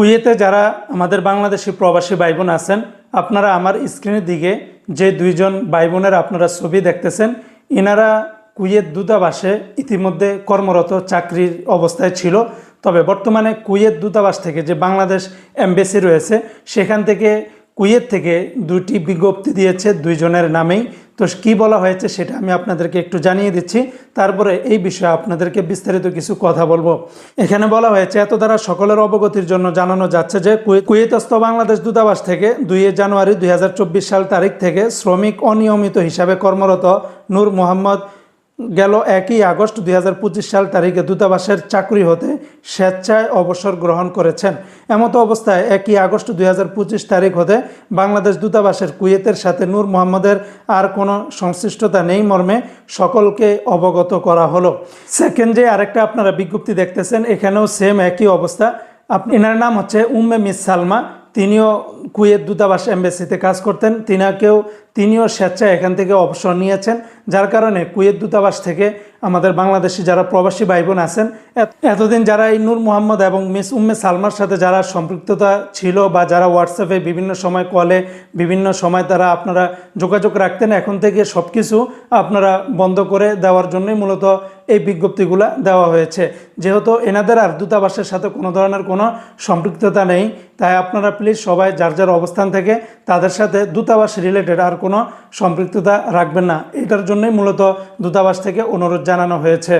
কুয়েতে যারা আমাদের বাংলাদেশি প্রবাসী ভাই বোন আছেন, আপনারা আমার স্ক্রিনের দিকে যে দুইজন ভাই বোনের আপনারা ছবি দেখতেছেন এনারা কুয়েত দূতাবাসে ইতিমধ্যে কর্মরত, চাকরির অবস্থায় ছিল। তবে বর্তমানে কুয়েত দূতাবাস থেকে যে বাংলাদেশ এমবেসি রয়েছে, সেখান থেকে কুয়েত থেকে দুটি বিজ্ঞপ্তি দিয়েছে দুইজনের নামেই। তো কী বলা হয়েছে সেটা আমি আপনাদেরকে একটু জানিয়ে দিচ্ছি। তারপরে এই বিষয়ে আপনাদেরকে বিস্তারিত কিছু কথা বলব। এখানে বলা হয়েছে এত দ্বারা সকলের অবগতির জন্য জানানো যাচ্ছে যে কুয়ে- কুয়েতস্থ বাংলাদেশ দূতাবাস থেকে দুই জানুয়ারি দুই হাজার চব্বিশ সাল তারিখ থেকে শ্রমিক অনিয়মিত হিসাবে কর্মরত নূর মোহাম্মদ গেল একই আগস্ট দুই হাজার পঁচিশ সাল তারিখে দূতাবাসের চাকরি হতে স্বেচ্ছায় অবসর গ্রহণ করেছেন। এমতো অবস্থায় একই আগস্ট দুই হাজার পঁচিশ তারিখ হতে বাংলাদেশ দূতাবাসের কুয়েতের সাথে নূর মোহাম্মদের আর কোনো সংশ্লিষ্টতা নেই মর্মে সকলকে অবগত করা হলো। সেকেন্ড যে আরেকটা আপনারা বিজ্ঞপ্তি দেখতেছেন, এখানেও সেম একই অবস্থা। আপনি এনার নাম হচ্ছে উম্মে মিস সালমা, তিনিও কুয়েত দূতাবাস এম্বাসিতে কাজ করতেন। তিনাকেও তিনিও স্বেচ্ছায় এখান থেকে অবসর নিয়েছেন, যার কারণে কুয়েত দূতাবাস থেকে আমাদের বাংলাদেশি যারা প্রবাসী ভাই বোন আছেন, এত- এতদিন যারা এই নূর মোহাম্মদ এবং মিস উম্মে সালমার সাথে যারা সম্পৃক্ততা ছিল বা যারা হোয়াটসঅ্যাপে বিভিন্ন সময় কলে, বিভিন্ন সময় তারা আপনারা যোগাযোগ রাখতেন, এখন থেকে সব কিছু আপনারা বন্ধ করে দেওয়ার জন্যই মূলত এই বিজ্ঞপ্তিগুলো দেওয়া হয়েছে। যেহেতু এনাদের আর দূতাবাসের সাথে কোনো ধরনের কোনো সম্পৃক্ততা নেই, তাই আপনারা প্লিজ সবাই যার যার অবস্থান থেকে তাদের সাথে দূতাবাস রিলেটেড আর কোনো সম্পৃক্ততা রাখবেন না। এটার জন্যই মূলত দূতাবাস থেকে অনুরোধ জানানো হয়েছে।